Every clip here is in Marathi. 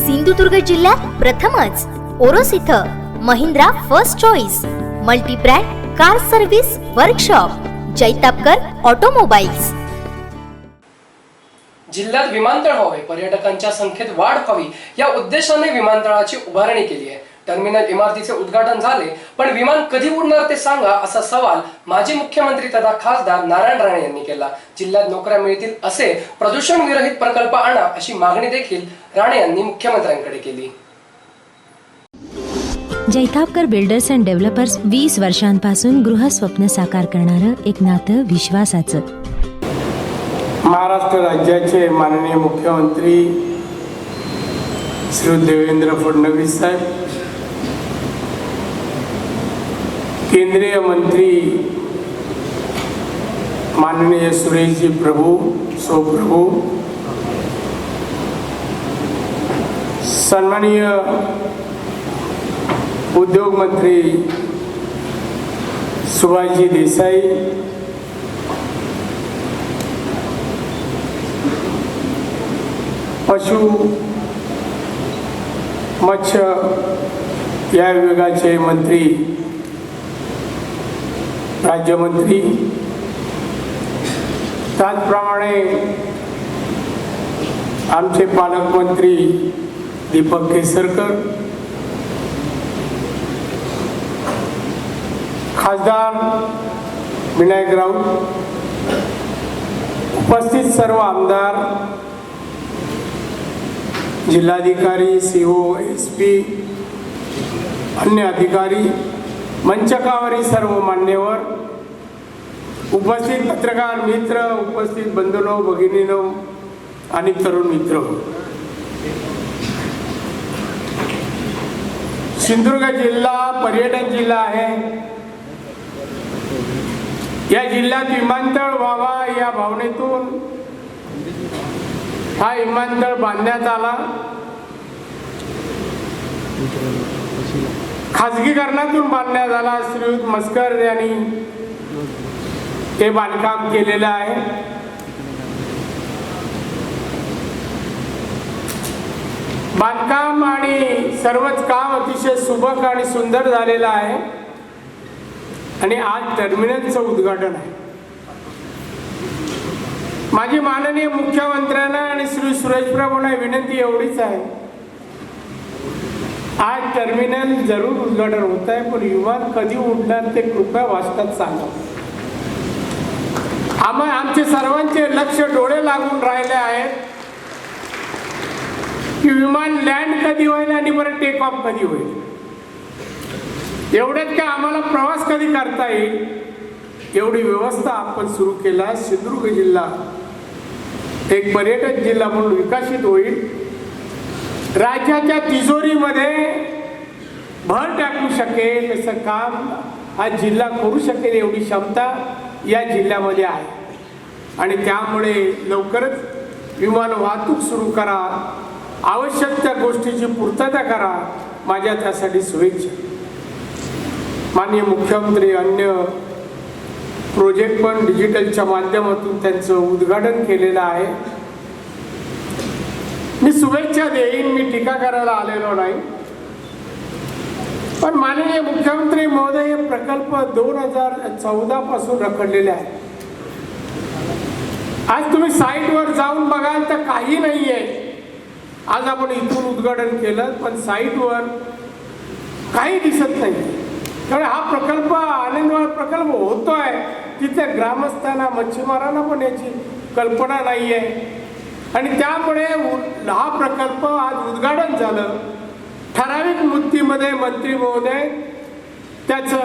सिंधुदुर्ग जिल्ह्यात प्रथमच ओरोस इथं Mahindra first choice multibrand car service workshop Jaitapkar automobiles. जिल्ह्यात विमानतळ व्हावे पर्यटकांच्या संख्येत वाढ व्हावी या उद्देशाने विमानतळाची उभारणी केली आहे. टर्मिनल इमारतीचे उद्घाटन झाले. पण विमान कधी उडणार ते सांगा असा सवाल माजी मुख्यमंत्री तथा खासदार नारायण राणे यांनी केला. जिल्ह्यात नोकऱ्या मिळतील असे प्रदूषण विरहित प्रकल्प आणा अशी मागणी देखील राणे यांनी मुख्यमंत्र्यांकडे केली. जैतापकर बिल्डर्स अँड डेव्हलपर्स वीस वर्षांपासून गृहस्वप्न साकार करणारं एक नातं विश्वासाचं. महाराष्ट्र राज्याचे माननीय मुख्यमंत्री श्री देवेंद्र फडणवीस साहेब केंद्रीय मंत्री माननीय सुरेशजी प्रभू सो प्रभू सन्माननीय उद्योग मंत्री सुभाषजी देसाई पशु मत्स्य या विभागाचे मंत्री राज्यमंत्री. त्याचप्रमाणे आमचे पालकमंत्री दीपक केसरकर. खासदार विनायक राऊत. उपस्थित सर्व आमदार जिल्हाधिकारी सी ओ एस पी अन्य अधिकारी मंचकावरील सर्व मान्यवर. उपस्थित पत्रकार मित्र उपस्थित बंधुनो भगिनीनो आणि तरुण मित्र. सिंधुदुर्ग जिल्हा पर्यटन जिल्हा आहे. या जिल्ह्यात विमानतळ व्हावा या भावनेतून हा विमानतळ बांधण्यात आला. खाजगीकरणातून बांधण्यात आला श्रीयुत मस्कर यांनी ते बांधकाम केलेलं आहे. बांधकाम आणि सर्वच काम अतिशय सुबक आणि सुंदर झालेलं आहे. आणि आज टर्मिनलचं उद्घाटन आहे. माझी माननीय मुख्यमंत्र्यांना आणि श्री सुरेश प्रभूंना विनंती एवढीच आहे. आज टर्मिनल जरूर उद्घाटन होत आहे पण विमान कधी उडणार ते कृपया वाचतात सांगा. आम्ही आमचे सर्वांचे लक्ष डोळे लागून राहिले आहेत की विमान लँड कधी होईल आणि बरं टेक ऑफ कधी होईल. एवढ्यात काय आम्हाला प्रवास कधी करता येईल? एवढी व्यवस्था आपण सुरू केला. सिंधुदुर्ग जिल्हा एक पर्यटन जिल्हा म्हणून विकसित होईल. राज्याच्या तिजोरीमध्ये भर टाकू शकेल असं काम हा जिल्हा करू शकेल एवढी क्षमता या जिल्ह्यामध्ये आहे. आणि त्यामुळे लवकरच विमान वाहतूक सुरू करा आवश्यक त्या गोष्टीची पूर्तता करा माझ्या त्यासाठी शुभेच्छा. माननीय मुख्यमंत्री अन्य प्रोजेक्ट पण डिजिटलच्या माध्यमातून त्यांचं उद्घाटन केलेलं आहे. मी शुभेच्छा देईन मी टीका करायला आलेलो नाही. पण माननीय मुख्यमंत्री महोदय हे प्रकल्प दोन हजार चौदा पासून रखडलेले आहेत. आज तुम्ही साईटवर जाऊन बघाल तर काही नाहीये. आज आपण इथून उद्घाटन केलं पण साईटवर काही दिसत नाही त्यामुळे हा प्रकल्प आनंदवाड प्रकल्प होतोय. तिथे ग्रामस्थांना मच्छीमारांना पण याची कल्पना नाही आहे आणि त्यामुळे उ- हा प्रकल्प आज उद्घाटन झालं. ठराविक मुद्दीमध्ये मंत्री महोदय त्याचं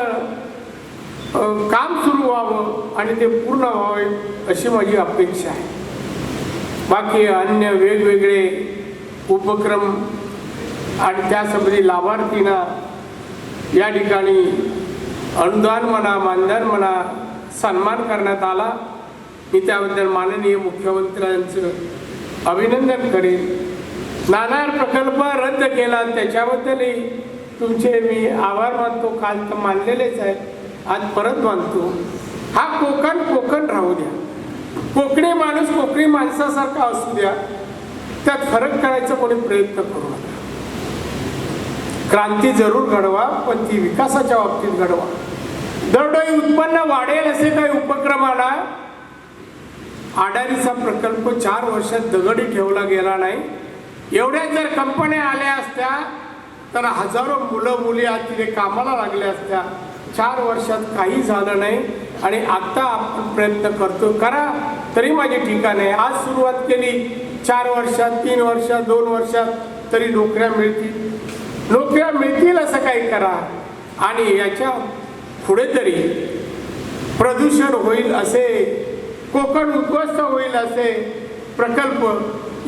काम सुरू व्हावं आणि ते पूर्ण व्हावे अशी माझी अपेक्षा आहे. बाकी अन्य वेगवेगळे उपक्रम आणि त्यासंबंधी लाभार्थींना या ठिकाणी अनुदान म्हणा मानधन म्हणा सन्मान करण्यात आला. मी त्याबद्दल माननीय मुख्यमंत्र्यांचं अभिनंदन करेन. नाणार प्रकल्प रद्द केला त्याच्याबद्दलही तुमचे मी आभार मानतो. काल तर मानलेलेच आहेत आज परत मानतो. हा कोकण कोकण राहू द्या. कोकणी माणूस कोकणी माणसासारखा असू द्या. त्यात फरक करायचा कोणी प्रयत्न करू नका. क्रांती जरूर घडवा पण ती विकासाच्या बाबतीत घडवा. दरडोई उत्पन्न वाढेल असे काही उपक्रमाला आला आडारीचा प्रकल्प चार वर्षात दगडी ठेवला गेला नाही. एवढ्या जर कंपन्या आल्या असत्या तर हजारो मुलं मुली आज तिथे कामाला लागल्या असत्या. चार वर्षात काही झालं नाही आणि आत्ता आपण प्रयत्न करतो. करा तरी माझी ठिकाण आहे. आज सुरुवात केली. चार वर्षात तीन वर्षात दोन वर्षात तरी नोकऱ्या मिळतील. नोकऱ्या मिळतील असं काही करा. आणि याच्यापुढे तरी प्रदूषण होईल असे कोकण उद्ध्वस्त होईल असे प्रकल्प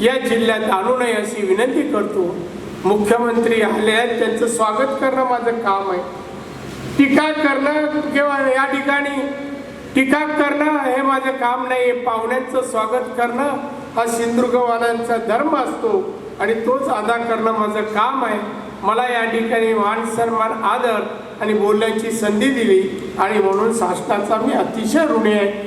या जिल्ह्यात आणू नये अशी विनंती करतो. मुख्यमंत्री आले आहेत त्यांचं स्वागत करणं माझं काम आहे. टीका करणं किंवा या ठिकाणी टीका करणं हे माझं काम नाही पाहुण्यांचं स्वागत करणं हा सिंधुदुर्गवाल्यांचा धर्म असतो आणि तोच अदा करणं माझं काम आहे. मला या ठिकाणी मान सन्मान आदर आणि बोलण्याची संधी दिली आणि म्हणून शासनाचा मी अतिशय ऋणी आहे.